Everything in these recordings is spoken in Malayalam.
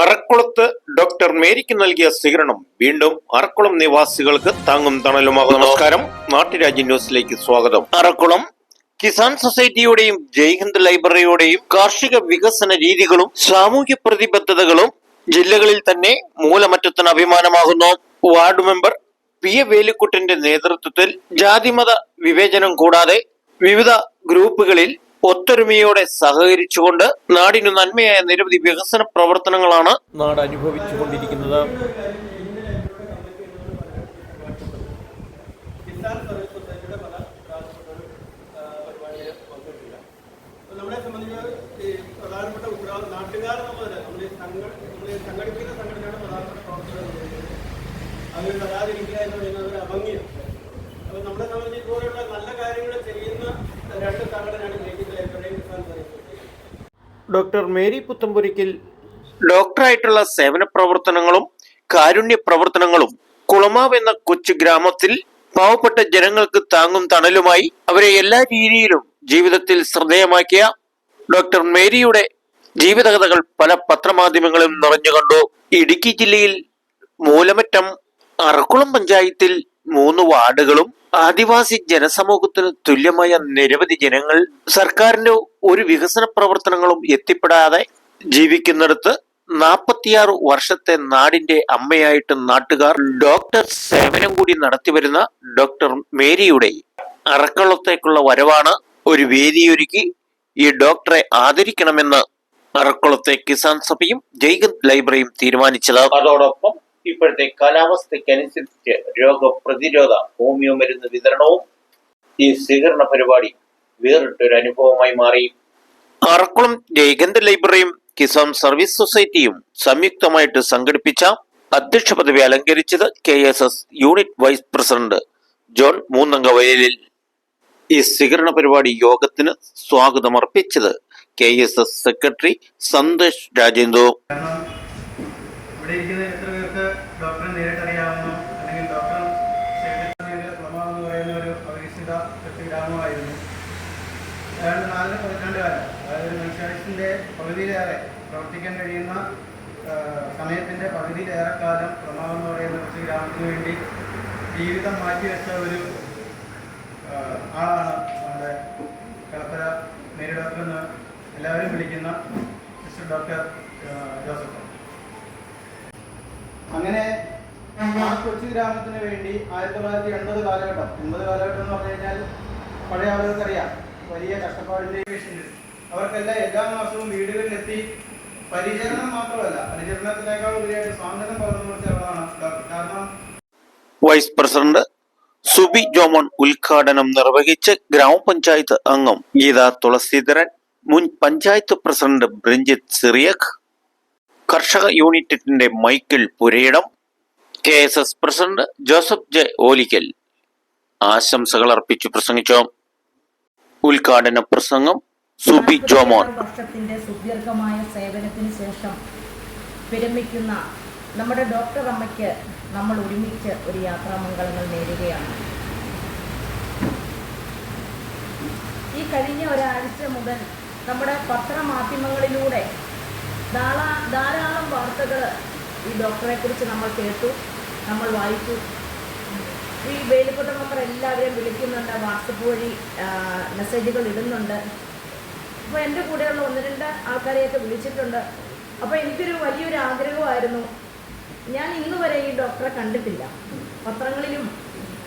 അറക്കുളത്ത് ഡോക്ടർ മേരിക്ക് നൽകിയ സ്വീകരണം വീണ്ടും അറക്കുളം നിവാസികൾക്ക് താങ്ങും തണലുമാകും നമസ്കാരം. നാട്ടുരാജ്യ ന്യൂസിലേക്ക് സ്വാഗതം. അറക്കുളം കിസാൻ സൊസൈറ്റിയുടെയും ജയ്ഹിന്ദ് ലൈബ്രറിയുടെയും കാർഷിക വികസന രീതികളും സാമൂഹ്യ പ്രതിബദ്ധതകളും ജില്ലകളിൽ തന്നെ മൂലമറ്റത്തിന് അഭിമാനമാകുന്നു. വാർഡ് മെമ്പർ പി എ വേലിക്കുട്ടിന്റെ നേതൃത്വത്തിൽ ജാതിമത വിവേചനം കൂടാതെ വിവിധ ഗ്രൂപ്പുകളിൽ ഒത്തൊരുമയോടെ സഹകരിച്ചുകൊണ്ട് നാടിനു നന്മയായ നിരവധി വികസന പ്രവർത്തനങ്ങളാണ് നാട് അനുഭവിച്ചുകൊണ്ടിരിക്കുന്നത്. നമ്മളെ സംബന്ധിച്ച് ഈ പ്രധാനപ്പെട്ട ഉത്തരവാദിത്വം നാട്ടുകാർ എന്നുള്ളത് നമ്മൾ നമ്മൾ ഈ സംഘടിപ്പിക്കുന്ന സംഘടനയുടെ പ്രധാനപ്പെട്ട പ്രവർത്തനം എന്ന് പറയുന്നത് അവർ വരാതിരിക്കുക എന്ന് പറയുന്നത് ഒരു അഭംഗിയാണ്. അപ്പോൾ നമ്മളെ സംബന്ധിച്ച് ഇതുപോലെയുള്ള നല്ല കാര്യങ്ങൾ ചെയ്യുന്ന രണ്ട് സംഘടനയാണ് ഡോക്ടർ മേരി പുത്തമ്പുരിക്കൽ. ഡോക്ടറായിട്ടുള്ള സേവന പ്രവർത്തനങ്ങളും കാരുണ്യ പ്രവർത്തനങ്ങളും കുളമാവ് എന്ന കൊച്ചു ഗ്രാമത്തിൽ പാവപ്പെട്ട ജനങ്ങൾക്ക് താങ്ങും തണലുമായി അവരെ എല്ലാ രീതിയിലും ജീവിതത്തിൽ ശ്രദ്ധേയമാക്കിയ ഡോക്ടർ മേരിയുടെ ജീവിതകഥകൾ പല പത്രമാധ്യമങ്ങളും നിറഞ്ഞു കണ്ടു. ഇടുക്കി ജില്ലയിൽ മൂലമറ്റം അറക്കുളം പഞ്ചായത്തിൽ മൂന്ന് വാർഡുകളും ആദിവാസി ജനസമൂഹത്തിന് തുല്യമായ നിരവധി ജനങ്ങൾ സർക്കാരിന്റെ ഒരു വികസന പ്രവർത്തനങ്ങളും എത്തിപ്പെടാതെ ജീവിക്കുന്നിടത്ത് നാൽപ്പത്തിയാറ് വർഷത്തെ നാടിന്റെ അമ്മയായിട്ട് നാട്ടുകാർ ഡോക്ടർ സേവനം കൂടി നടത്തിവരുന്ന ഡോക്ടർ മേരിയുടെ അറക്കളത്തേക്കുള്ള വരവാണ് ഒരു വേദിയൊരുക്കി ഈ ഡോക്ടറെ ആദരിക്കണമെന്ന് അറക്കുളത്തെ കിസാൻ സഭയും ജയ്ഗത് ലൈബ്രറിയും തീരുമാനിച്ചത്. അതോടൊപ്പം ഇപ്പോഴത്തെ കാലാവസ്ഥയ്ക്കനുസരിച്ച് രോഗപ്രതിരോധ ഹോമിയോ മരുന്ന് വിതരണവും ഈ സ്വീകരണ പരിപാടി വേറിട്ടൊരു അനുഭവമായി മാറി. അറക്കുളം ജയഗന്ധ ലൈബ്രറിയും കിസാൻ സർവീസ് സൊസൈറ്റിയും സംയുക്തമായിട്ട് സംഘടിപ്പിച്ച അധ്യക്ഷ പദവി അലങ്കരിച്ചത് K S S unit vice president John മൂന്നംഗ വയലിൽ ഈ സ്വീകരണ പരിപാടി യോഗത്തിന് സ്വാഗതം അർപ്പിച്ചത് K S S secretary Santosh രാജേന്ദ്രു ഇവിടെ ഇരിക്കുന്ന എത്ര പേർക്ക് ഡോക്ടറെ നേരിട്ട് അറിയാവുന്ന? അല്ലെങ്കിൽ ഡോക്ടർ പ്രമാണം എന്ന് പറയുന്ന ഒരു അപരിചിത കൃഷി ഗ്രാമമായിരുന്നു ഏതാണ്ട് നാലര പതിറ്റാണ്ട് കാലം. അതായത് മനുഷ്യായുസിന്റെ പകുതിയിലേറെ പ്രവർത്തിക്കാൻ കഴിയുന്ന സമയത്തിന്റെ പകുതിയിലേറെ കാലം പ്രമാണം എന്ന് പറയുന്ന കുറച്ച് ഗ്രാമത്തിന് വേണ്ടി ജീവിതം മാറ്റിവെച്ച ഒരു ആളാണ് നമ്മുടെ കളപ്പുര മേരി എല്ലാവരും വിളിക്കുന്ന മിസ്റ്റർ ഡോക്ടർ ആ, ജോസഫ് അങ്ങനെ ആ കൊച്ചു ഗ്രാമത്തിന് വേണ്ടി ആയിരത്തി തൊള്ളായിരത്തി എൺപത് കാലഘട്ടം. എൺപത് കാലഘട്ടം എന്ന് പറഞ്ഞു കഴിഞ്ഞാൽ പഴയ ആളുകൾക്കറിയാം. വലിയ കഷ്ടപ്പാടിന്റെ പേഷ്യന്റ് അവർക്കെല്ലാം എല്ലാ മാസവും വീടുകളിലെത്തി പരിചരണം മാത്രമല്ല പരിചരണത്തിനേക്കാൾ ഉപരിയായിട്ട് സ്വാതന്ത്ര്യം പറഞ്ഞു കൊടുത്ത ആളാണ് കാരണം വൈസ് പ്രസിഡന്റ് സുബി ജോമോൻ ഉദ്ഘാടനം നിർവഹിച്ച് ഗ്രാമപഞ്ചായത്ത് അംഗം ഗീത തുളസീധരൻ മുൻ പഞ്ചായത്ത് പ്രസിഡന്റ് ബ്രിഞ്ചിത് സിറിയഖ് കർഷക യൂണിറ്റിന്റെ Michael Purayidam K S S president Joseph J Olickal. ആശംസകൾ അർപ്പിച്ചു പ്രസംഗിച്ചു. ഉദ്ഘാടന പ്രസംഗം സുബി ജോമോൻ. വർഷത്തിന്റെ സുദീർഘമായ സേവനത്തിന് ശേഷം വിരമിക്കുന്ന നമ്മുടെ ഡോക്ടർ അമ്മയ്ക്ക് നമ്മൾ ഒരുമിച്ച് ഒരു യാത്രാമംഗളങ്ങൾ നേരുകയാണ്. ഈ കഴിഞ്ഞ ഒരാഴ്ച മുതൽ നമ്മുടെ പത്രമാധ്യമങ്ങളിലൂടെ ധാരാ ധാരാളം വാർത്തകൾ ഈ ഡോക്ടറെ കുറിച്ച് നമ്മൾ കേട്ടു നമ്മൾ വായിച്ചു. ഈ വേലിപ്പെട്ട നമ്പർ എല്ലാവരെയും വിളിക്കുന്നുണ്ട് വാട്സപ്പ് വഴി മെസ്സേജുകൾ ഇടുന്നുണ്ട്. അപ്പോൾ എന്റെ കൂടെയുള്ള ഒന്ന് രണ്ട് ആൾക്കാരെയൊക്കെ വിളിച്ചിട്ടുണ്ട്. അപ്പോൾ എനിക്കൊരു വലിയൊരു ആഗ്രഹമായിരുന്നു. ഞാൻ ഇന്ന് വരെ ഈ ഡോക്ടറെ കണ്ടിട്ടില്ല. പത്രങ്ങളിലും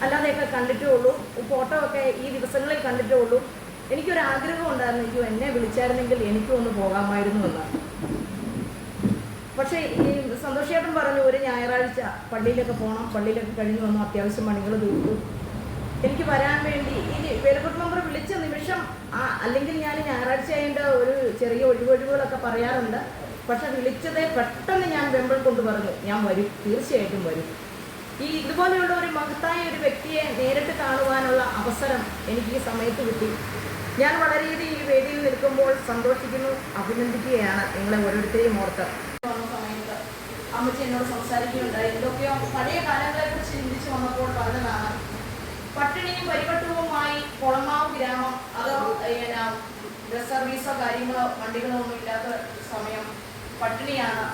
അല്ലാതെയൊക്കെ കണ്ടിട്ടേ ഉള്ളൂ ഫോട്ടോ ഒക്കെ ഈ ദിവസങ്ങളിൽ കണ്ടിട്ടേ ഉള്ളൂ എനിക്കൊരു ആഗ്രഹം ഉണ്ടായിരുന്നു അയ്യോ എന്നെ വിളിച്ചായിരുന്നെങ്കിൽ എനിക്കും ഒന്ന് പോകാമായിരുന്നു എന്ന് പക്ഷേ ഈ സന്തോഷേട്ടൻ പറഞ്ഞു ഒരു ഞായറാഴ്ച പള്ളിയിലൊക്കെ പോകണം പള്ളിയിലൊക്കെ കഴിഞ്ഞ് വന്നു അത്യാവശ്യം പണികൾ തീർത്തു. എനിക്ക് വരാൻ വേണ്ടി ഇനി വേലക്കുട്ട് മെമ്പർ വിളിച്ച നിമിഷം അല്ലെങ്കിൽ ഞാൻ ഞായറാഴ്ച അതിന്റെ ഒരു ചെറിയ ഒഴിവൊഴിവുകളൊക്കെ പറയാറുണ്ട്. പക്ഷെ വിളിച്ചതേ പെട്ടെന്ന് ഞാൻ വെമ്പൽ കൊണ്ട് പറഞ്ഞു ഞാൻ വരും തീർച്ചയായിട്ടും വരും. ഈ ഇതുപോലെയുള്ള ഒരു മഹത്തായ ഒരു വ്യക്തിയെ നേരിട്ട് കാണുവാനുള്ള അവസരം എനിക്ക് ഈ സമയത്ത് കിട്ടി. ഞാൻ വളരെയധികം ഈ വേദിയിൽ നിൽക്കുമ്പോൾ സന്തോഷിക്കുന്നു അഭിനന്ദിക്കുകയാണ് നിങ്ങളെ ഓരോരുത്തരെയും ഓർത്ത്. അമ്മച്ചി എന്നോട് സംസാരിക്കുകയുണ്ടായി. എന്തൊക്കെയോ പഴയ കാലങ്ങളെ കുറിച്ച് ചിന്തിച്ചു വന്നപ്പോൾ പറഞ്ഞതാണ്. പട്ടിണിയും പരിപട്ടവുമായി കുളമാവ് ഗ്രാമം അതോ ബസ് സർവീസോ കാര്യങ്ങളോ വണ്ടികളോ ഒന്നും ഇല്ലാത്ത സമയം പട്ടിണിയാണ്.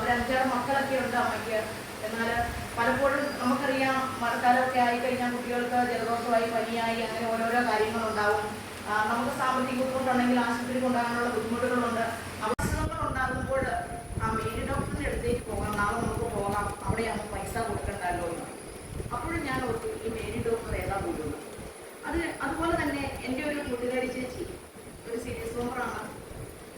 ഒരു അഞ്ചാറ് മക്കളൊക്കെ ഉണ്ട് അമ്മയ്ക്ക്. എന്നാൽ പലപ്പോഴും നമുക്കറിയാം മഴക്കാലമൊക്കെ ആയി കഴിഞ്ഞാൽ കുട്ടികൾക്ക് ജലദോഷമായി പനിയായി അങ്ങനെ ഓരോരോ കാര്യങ്ങളുണ്ടാവും. നമുക്ക് സാമ്പത്തിക ബുദ്ധിമുട്ടുണ്ടെങ്കിൽ ആശുപത്രി കൊണ്ടാകാനുള്ള ബുദ്ധിമുട്ടുകളുണ്ട്. അവിടെയാകുമ്പോൾ പൈസ കൊടുക്കണ്ടല്ലോ എന്ന്. അപ്പോഴും ഞാൻ ഓർത്തു ഈ മേരി ഡോക്ടർ ഏതാ പോകുന്നത് അത് അതുപോലെ തന്നെ എന്റെ ഒരു കൂട്ടുകാരി ചേച്ചി ഒരു സീരിയസ് മെമ്പറാണ്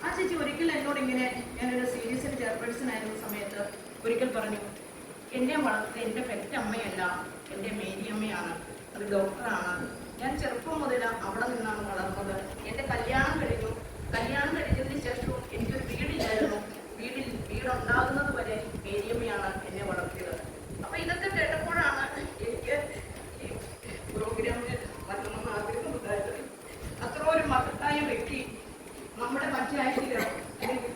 ആ ചേച്ചി ഒരിക്കൽ എന്നോട് ഇങ്ങനെ ഞാനൊരു സീരിയസിൽ ചെയർപേഴ്സൺ ആയിരുന്ന സമയത്ത് ഒരിക്കൽ പറഞ്ഞു എന്നെ വളർത്തുന്നത് എന്റെ പെറ്റ് അമ്മയല്ല എന്റെ മേരി അമ്മയാണ് അത് ഡോക്ടറാണ്. ഞാൻ ചെറുപ്പം മുതൽ അവിടെ നിന്നാണ് വളർന്നത് എന്റെ കല്യാണം കഴിഞ്ഞു കല്യാണം കഴിഞ്ഞതിന് ശേഷവും എനിക്കൊരു വീടില്ലായിരുന്നു വീടിൽ വീടുണ്ടാകുന്നത് വരെ മേരിയമ്മയാണ് എന്നെ വളർത്തിയത് അപ്പൊ ഇതൊക്കെ കേട്ടപ്പോഴാണ് എനിക്ക് ഈ പ്രോഗ്രാമിൽ വരണമെന്ന് ആഗ്രഹമുണ്ടായത് അത്ര ഒരു മഹത്തായ വ്യക്തി നമ്മുടെ പഞ്ചായത്തിൽ അല്ലെങ്കിൽ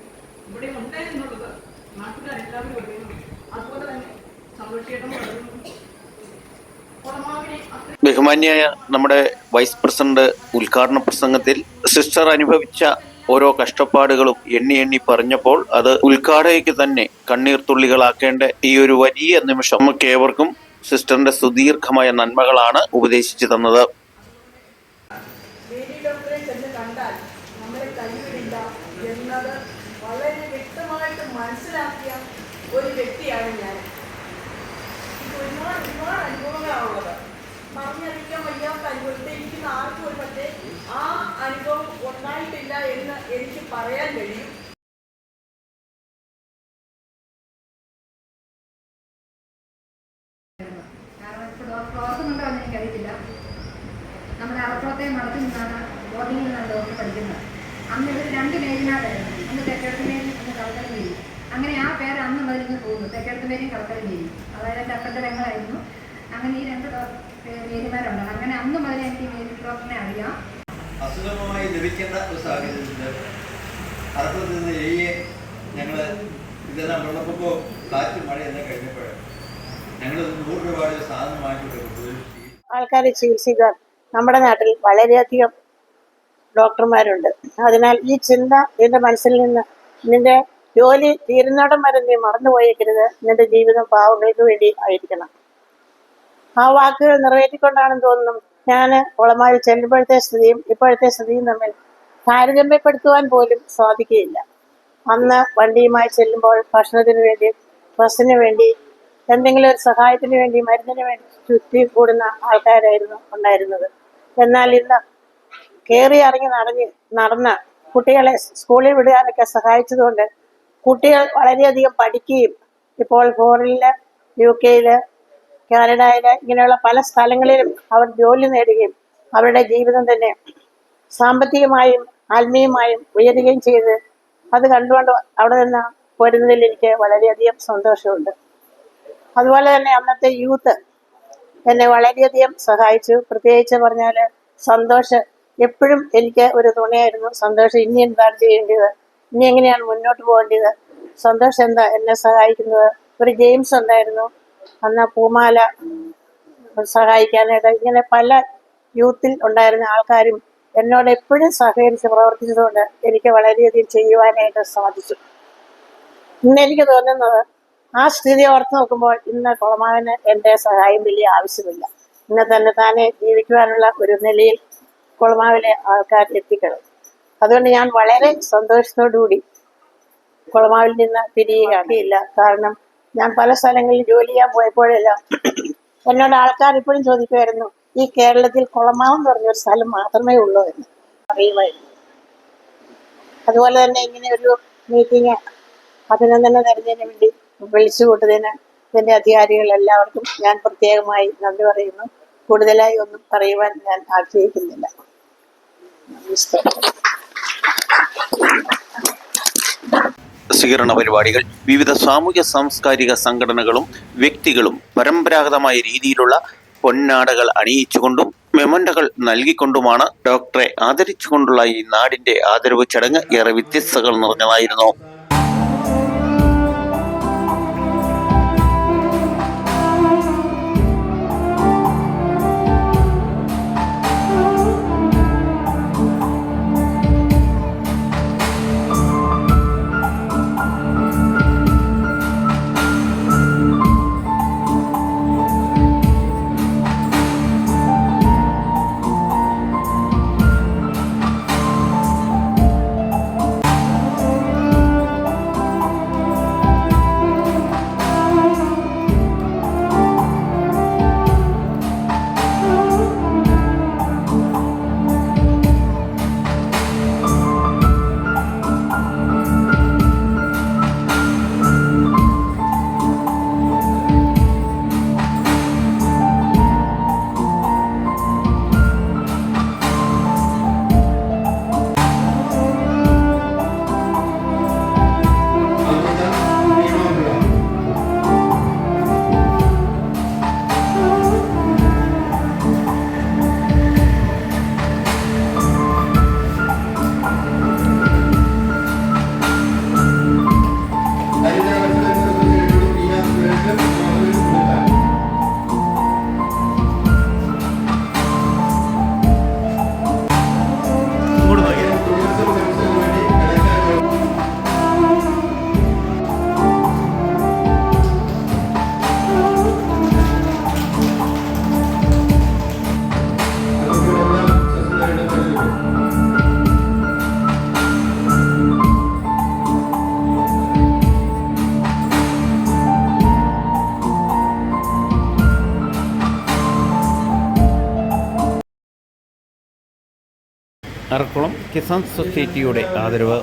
ഇവിടെ ഉണ്ട് എന്നുള്ളത് നാട്ടുകാരെല്ലാവരും അറിയുന്നു അതുപോലെ തന്നെ സന്തോഷേട്ടം പറയുന്നു കുളമാവിനെ അത്ര ബഹുമാന്യായ നമ്മുടെ വൈസ് പ്രസിഡന്റ് ഉദ്ഘാടന പ്രസംഗത്തിൽ സിസ്റ്റർ അനുഭവിച്ച ഓരോ കഷ്ടപ്പാടുകളും എണ്ണി എണ്ണി പറഞ്ഞപ്പോൾ അത് ഉദ്ഘാടകയ്ക്ക് തന്നെ കണ്ണീർ തുള്ളികളാക്കേണ്ട ഈ ഒരു വലിയ നിമിഷം നമുക്ക് ഏവർക്കും സിസ്റ്ററിന്റെ സുദീർഘമായ നന്മകളാണ് ഉപദേശിച്ചു തന്നത്. വളരെ വ്യക്തമായിട്ട് മനസ്സിലാക്കിയ ഒരു വ്യക്തിയാണ് ഞാൻ. ഒരുപാട് ഒരുപാട് അനുഭവങ്ങളാണുള്ളത് പറഞ്ഞറിയിക്കാൻ വയ്യാത്ത അനുഭവത്തെ ഇരിക്കുന്ന ആർക്കും ഒരു പക്ഷേ ആ അനുഭവം ഉണ്ടായിട്ടില്ല എന്ന് എനിക്ക് പറയാൻ കഴിയും. എന്ന് എനിക്കറിയത്തില്ല നമ്മുടെ അറപ്പുറത്തെ മഠത്തിൽ നിന്നാണ് ബോർഡിങ്ങിൽ നിന്നാണ് ഡോക്ടർ പഠിക്കുന്നത് അന്ന് ഇവർ രണ്ട് മേലിനാടായിരുന്നു ഒന്ന് തെക്കെടുത്ത് മേരി ഒന്ന് മേരി അങ്ങനെ ആ പേര് അന്ന് മുതൽ ഇങ്ങ് പോകുന്നു. തെക്കെടുത്ത് മേരിയും കളക്കൽ മേരിയും അതായത് എന്റെ അപ്പന്റെ രംഗമായിരുന്നു. അങ്ങനെ ഈ രണ്ട് മേരിമാരുണ്ട്. അങ്ങനെ അന്ന് മുതൽ എനിക്ക് മേരി ഡോക്ടറിനെ അറിയാം. അസുഖമായി ലഭിക്കേണ്ട ഒരു സാഹചര്യത്തിൽ നിന്ന് ഞങ്ങൾ ഇതെല്ലാം വെള്ളപ്പൊക്കോ കാറ്റും മഴയെല്ലാം കഴിഞ്ഞപ്പോൾ ഞങ്ങൾ നൂറ് രൂപയുടെ സാധനം വാങ്ങിക്കൊടുക്കുന്നത് ആൾക്കാരെ ചികിത്സിക്കാൻ നമ്മുടെ നാട്ടിൽ വളരെയധികം ഡോക്ടർമാരുണ്ട്. അതിനാൽ ഈ ചിന്ത നിന്റെ മനസ്സിൽ നിന്ന് നിന്റെ ജോലി തീരുന്നിടം വരെ നീ മറന്നുപോയേക്കരുത്. നിന്റെ ജീവിതം പാവങ്ങൾക്ക് വേണ്ടി ആയിരിക്കണം. ആ വാക്കുകൾ നിറവേറ്റിക്കൊണ്ടാണെന്ന് തോന്നുന്നു. ഞാൻ കുളമായിൽ ചെല്ലുമ്പോഴത്തെ സ്ഥിതിയും ഇപ്പോഴത്തെ സ്ഥിതിയും തമ്മിൽ താരതമ്യപ്പെടുത്തുവാൻ പോലും സാധിക്കുകയില്ല. അന്ന് വണ്ടിയുമായി ചെല്ലുമ്പോൾ ഭക്ഷണത്തിന് വേണ്ടി ബസ്സിന് വേണ്ടി എന്തെങ്കിലും ഒരു സഹായത്തിന് വേണ്ടി മരുന്നിന് വേണ്ടി ചുറ്റി കൂടുന്ന ആൾക്കാരായിരുന്നു ഉണ്ടായിരുന്നത്. എന്നാൽ ഇന്ന് കയറി ഇറങ്ങി നടഞ്ഞ് നടന്ന് കുട്ടികളെ സ്കൂളിൽ വിടാനൊക്കെ സഹായിച്ചതുകൊണ്ട് കുട്ടികൾ വളരെയധികം പഠിക്കുകയും ഇപ്പോൾ ഫോറിനിൽ യു കെയിൽ കാനഡയിൽ ഇങ്ങനെയുള്ള പല സ്ഥലങ്ങളിലും അവർ ജോലി നേടുകയും അവരുടെ ജീവിതം തന്നെ സാമ്പത്തികമായും ആത്മീയമായും ഉയരുകയും ചെയ്ത് അത് കണ്ടുകൊണ്ട് അവിടെ നിന്ന് വരുന്നതിൽ എനിക്ക് വളരെയധികം സന്തോഷമുണ്ട്. അതുപോലെ തന്നെ അന്നത്തെ യൂത്ത് എന്നെ വളരെയധികം സഹായിച്ചു. പ്രത്യേകിച്ച് പറഞ്ഞാൽ സന്തോഷം എപ്പോഴും എനിക്ക് ഒരു തുണയായിരുന്നു. സന്തോഷം ഇനി എന്താണ് ചെയ്യേണ്ടത്? ഇനി എങ്ങനെയാണ് മുന്നോട്ട് പോകേണ്ടത്? സന്തോഷം എന്താ? എന്നെ സഹായിക്കുന്നത്. ഒരു ജെയിംസ് ഉണ്ടായിരുന്നു. അന്ന് പൂമാല സഹായിക്കാനായിട്ട് ഇങ്ങനെ പല യൂത്തിൽ ഉണ്ടായിരുന്ന ആൾക്കാരും എന്നോട് എപ്പോഴും സഹകരിച്ച് പ്രവർത്തിച്ചതുകൊണ്ട് എനിക്ക് വളരെയധികം ചെയ്യുവാനായിട്ട് സാധിച്ചു. ഇന്ന് എനിക്ക് തോന്നുന്നത് ആ സ്ഥിതി ഓർത്ത് നോക്കുമ്പോൾ ഇന്ന് കുളമാവിന് എന്റെ സഹായം വലിയ ആവശ്യമില്ല. ഇന്ന് തന്നെ താനെ ജീവിക്കുവാനുള്ള ഒരു നിലയിൽ കുളമാവിലെ ആൾക്കാർ എത്തിക്കണം. അതുകൊണ്ട് ഞാൻ വളരെ സന്തോഷത്തോടുകൂടി കുളമാവിൽ നിന്ന് പിരിയുകയില്ല കാരണം ഞാൻ പല സ്ഥലങ്ങളിൽ ജോലി ചെയ്യാൻ പോയപ്പോഴെല്ലാം എന്നോട് ആൾക്കാർ ഇപ്പോഴും ചോദിക്കുമായിരുന്നു ഈ കേരളത്തിൽ കുളമാവ് എന്ന് പറഞ്ഞൊരു സ്ഥലം മാത്രമേ ഉള്ളൂ എന്ന് അറിയുമായിരുന്നു അതുപോലെ തന്നെ ഇങ്ങനെ ഒരു മീറ്റിംഗ് അഭിനന്ദനം തരുന്നതിന് വേണ്ടി വിളിച്ചു കൂട്ടതിന് ഇതിന്റെ അധികാരികൾ എല്ലാവർക്കും ഞാൻ പ്രത്യേകമായി നന്ദി പറയുന്നു. കൂടുതലായി ഒന്നും പറയുവാൻ ഞാൻ ആഗ്രഹിക്കുന്നില്ല. നമസ്കാരം. സ്വീകരണ പരിപാടികൾ വിവിധ സാമൂഹ്യ സാംസ്കാരിക സംഘടനകളും വ്യക്തികളും പരമ്പരാഗതമായ രീതിയിലുള്ള പൊന്നാടകൾ അണിയിച്ചുകൊണ്ടും മെമന്റകൾ നൽകിക്കൊണ്ടുമാണ് ഡോക്ടറെ ആദരിച്ചുകൊണ്ടുള്ള ഈ നാടിന്റെ ആദരവ് ചടങ്ങ് ഏറെ വ്യത്യസ്തകൾ നിറഞ്ഞതായിരുന്നു. അറക്കുളം കിസാൻ സൊസൈറ്റിയുടെ ആദരവ്.